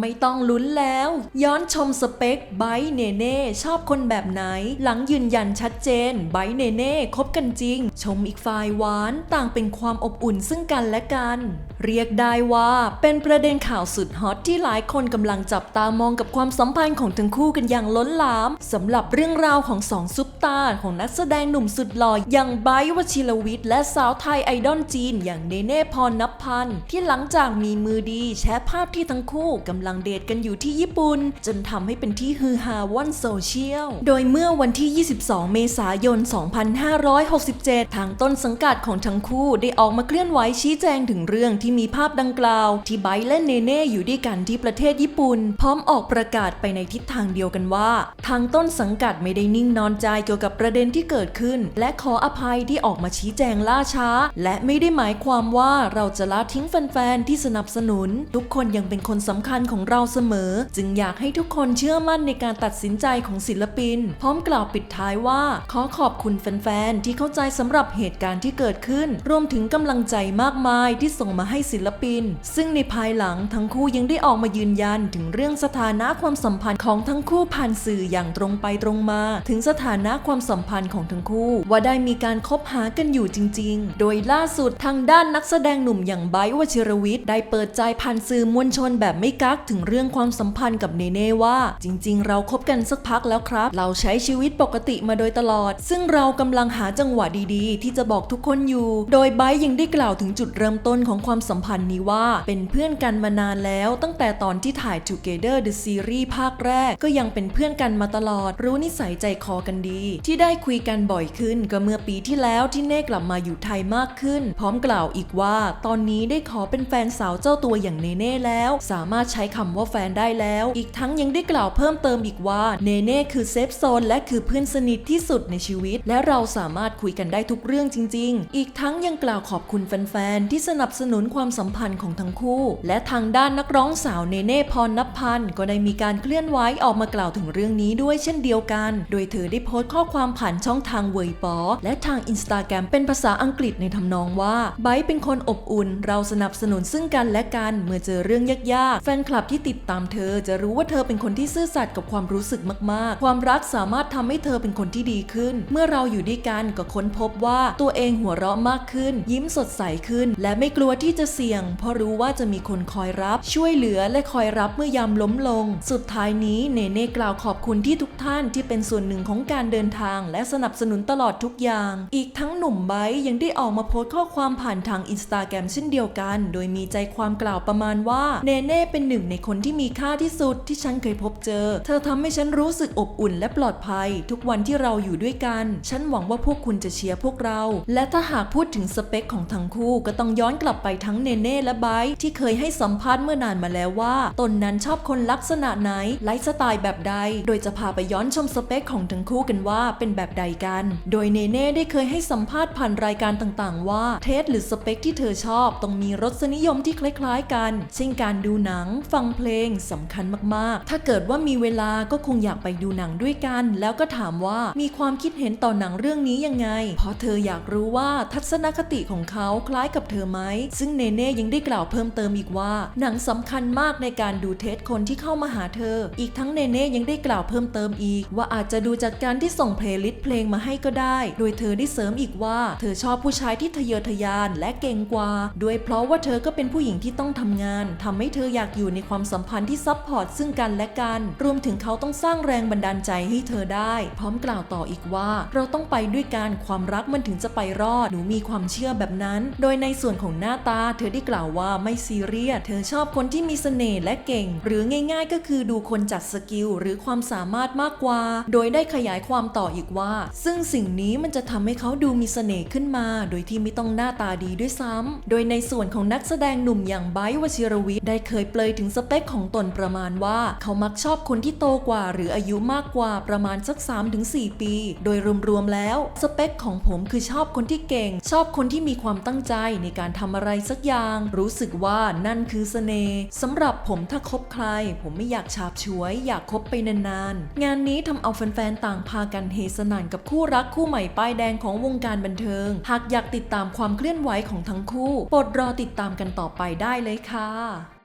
ไม่ต้องลุ้นแล้ว ย้อนชมสเปคไบเนเน่ชอบคนแบบไหน หลังยืนยันชัดเจนไบเนเน่คบกันจริง ชมอีกฝ่ายหวานต่างเป็นความอบอุ่นซึ่งกันและกัน เรียกได้ว่าเป็นประเด็นข่าวสุดฮอตที่หลายคนกำลังจับตามองกับความสัมพันธ์ของทั้งคู่กันอย่างล้นหลามสำหรับเรื่องราวของสองซุปตาร์ของนักแสดงหนุ่มสุดหล่ออย่างไบวชิรวิทย์และสาวไทยไอดอลจีน อย่างเนเน่พรนับพันธ์ที่หลังจากมีมือดีแชร์ภาพที่ทั้งคู่กำลังลังเดทกันอยู่ที่ญี่ปุ่น จนทำให้เป็นที่ฮือฮาว่อนโซเชียล โดยเมื่อวันที่ 22 เมษายน 2567 ทางต้นสังกัดของทั้งคู่ได้ออกมาเคลื่อนไหวชี้แจงถึงเรื่องที่มีภาพดังกล่าว ที่ไบและเนเน่อยู่ด้วยกันที่ประเทศญี่ปุ่น พร้อมออกประกาศไปในทิศทางเดียวกันว่า ทางต้นสังกัดไม่ได้นิ่งนอนใจเกี่ยวกับประเด็นที่เกิดขึ้น และขออภัยที่ออกมาชี้แจงล่าช้า และไม่ได้หมายความว่าเราจะละทิ้งแฟนๆที่สนับสนุน ทุกคนยังเป็นคนสำคัญของเราเสมอ จึงอยากให้ทุกคนเชื่อมั่นในการตัดสินใจของศิลปิน พร้อมกล่าวปิดท้ายว่า ขอขอบคุณแฟนๆที่เข้าใจสำหรับเหตุการณ์ที่เกิดขึ้น รวมถึงกำลังใจมากมายที่ส่งมาให้ศิลปิน ซึ่งในภายหลังทั้งคู่ยังได้ออกมายืนยันถึงเรื่องสถานะความสัมพันธ์ของทั้งคู่ผ่านสื่ออย่างตรงไปตรงมา ถึงสถานะความสัมพันธ์ของทั้งคู่ ว่าได้มีการคบหากันอยู่จริง ๆ โดยล่าสุดทางด้านนักแสดงหนุ่มอย่างไบร์วชิรวิทย์ได้เปิดใจผ่านสื่อมวลชนแบบไม่กักถึงเรื่องความสัมพันธ์กับเนเน่ว่า จริง ๆ เราคบกันสักพักแล้วครับ เราใช้ชีวิตปกติมาโดยตลอด ซึ่งเรากำลังหาจังหวะดีๆ ที่จะบอกทุกคนอยู่ โดยไบร์ทยังได้กล่าวถึงจุดเริ่มต้นของความสัมพันธ์นี้ว่า เป็นเพื่อนกันมานานแล้วตั้งแต่ตอนที่ถ่าย Together the Series ภาคแรก ก็ยังเป็นเพื่อนกันมาตลอด รู้นิสัยใจคอกันดี ที่ได้คุยกันบ่อยขึ้นก็เมื่อปีที่แล้วที่เน่กลับมาอยู่ไทยมากขึ้น พร้อมกล่าวอีกว่า ตอนนี้ได้ขอเป็นแฟนสาวเจ้าตัวอย่างเนเน่แล้ว สามารถใช้คำว่าแฟนได้แล้ว อีกทั้งยังได้กล่าวเพิ่มเติมอีกว่าเนเน่คือเซฟโซนและคือเพื่อนสนิทที่สุดในชีวิต และเราสามารถคุยกันได้ทุกเรื่องจริง ๆ อีกทั้งยังกล่าวขอบคุณแฟนๆที่สนับสนุนความสัมพันธ์ของทั้งคู่ และทางด้านนักร้องสาวเนเน่พรนับพันธ์ก็ได้มีการเคลื่อนไหวออกมากล่าวถึงเรื่องนี้ด้วยเช่นเดียวกัน โดยเธอได้โพสต์ข้อความผ่านช่องทางเวยปอและทางอินสตาแกรมเป็นภาษาอังกฤษในทำนองว่าไบเป็นคนอบอุ่น เราสนับสนุนซึ่งกันและกันเมื่อเจอเรื่องยากๆแฟนคลัลับที่ติดตามเธอจะรู้ว่าเธอเป็นคนที่ซื่อสัตย์กับความรู้สึกมากๆ ความรักสามารถทำให้เธอเป็นคนที่ดีขึ้น เมื่อเราอยู่ด้วยกันก็ค้นพบว่าตัวเองหัวเราะมากขึ้น ยิ้มสดใสขึ้น และไม่กลัวที่จะเสี่ยง เพราะรู้ว่าจะมีคนคอยรับ ช่วยเหลือและคอยรับเมื่อยามล้มลง สุดท้ายนี้เนเน่กล่าวขอบคุณที่ทุกท่านที่เป็นส่วนหนึ่งของการเดินทาง และสนับสนุนตลอดทุกอย่าง อีกทั้งหนุ่มไบยังได้ออกมาโพสต์ข้อความผ่านทางอินสตาแกรมเช่นเดียวกัน โดยมีใจความกล่าวประมาณว่าเนเน่เป็นหนึ่งในคนที่มีค่าที่สุดที่ฉันเคยพบเจอ เธอทำให้ฉันรู้สึกอบอุ่นและปลอดภัย ทุกวันที่เราอยู่ด้วยกัน ฉันหวังว่าพวกคุณจะเชียร์พวกเรา และถ้าหากพูดถึงสเปคของทั้งคู่ ก็ต้องย้อนกลับไปทั้งเนเน่และไบร์ที่เคยให้สัมภาษณ์เมื่อนานมาแล้วว่า ตนนั้นชอบคนลักษณะไหนไลฟ์สไตล์แบบใด โดยจะพาไปย้อนชมสเปคของทั้งคู่กันว่าเป็นแบบใดกัน โดยเนเน่ได้เคยให้สัมภาษณ์ผ่านรายการต่างๆ ว่าเทสหรือสเปคที่เธอชอบต้องมีรสนิยมที่คล้ายๆกัน เช่นการดูหนัง ฟังเพลงสำคัญมากๆ ถ้าเกิดว่ามีเวลาก็คงอยากไปดูหนังด้วยกัน แล้วก็ถามว่ามีความคิดเห็นต่อหนังเรื่องนี้ยังไง เพราะเธออยากรู้ว่าทัศนคติของเขาคล้ายกับเธอไหม ซึ่งเนเน่ยังได้กล่าวเพิ่มเติมอีกว่า หนังสำคัญมากในการดูเทสคนที่เข้ามาหาเธอ อีกทั้งเนเน่ยังได้กล่าวเพิ่มเติมอีก ว่าอาจจะดูจากการที่ส่งเพลย์ลิสต์เพลงมาให้ก็ได้ โดยเธอได้เสริมอีกว่า เธอชอบผู้ชายที่ทะเยอทะยานและเก่งกว่า ด้วยเพราะว่าเธอก็เป็นผู้หญิงที่ต้องทำงานทำให้เธออยากอยู่ในความสัมพันธ์ที่ซับพอร์ตซึ่งกันและกัน รวมถึงเขาต้องสร้างแรงบันดาลใจให้เธอได้ พร้อมกล่าวต่ออีกว่า เราต้องไปด้วยกันความรักมันถึงจะไปรอดหนูมีความเชื่อแบบนั้น โดยในส่วนของหน้าตา เธอได้กล่าวว่าไม่ซีเรียสเธอชอบคนที่มีเสน่ห์และเก่ง หรือง่าย ๆ ก็คือดูคนจัดสกิลหรือความสามารถมากกว่า โดยได้ขยายความต่ออีกว่า ซึ่งสิ่งนี้มันจะทำให้เขาดูมีเสน่ห์ขึ้นมา โดยที่ไม่ต้องหน้าตาดีด้วยซ้ำโดยในส่วนของนักแสดงหนุ่มอย่างไบร์วชิรวิทย์ได้เคยเปลยถึงสเปคของตนประมาณว่า เขามักชอบคนที่โตกว่า หรืออายุมากกว่าประมาณสัก 3-4 ปี โดยรวมๆแล้วสเปคของผมคือชอบคนที่เก่ง ชอบคนที่มีความตั้งใจในการทำอะไรสักอย่าง รู้สึกว่านั่นคือเสน่ห์สำหรับผมถ้าคบใคร ผมไม่อยากฉาบฉวย อยากคบไปนานๆ งานนี้ทำเอาแฟนๆต่างพากันเฮสนันกับคู่รักคู่ใหม่ป้ายแดงของวงการบันเทิง หากอยากติดตามความเคลื่อนไหวของทั้งคู่ โปรดรอติดตามกันต่อไปได้เลยค่ะ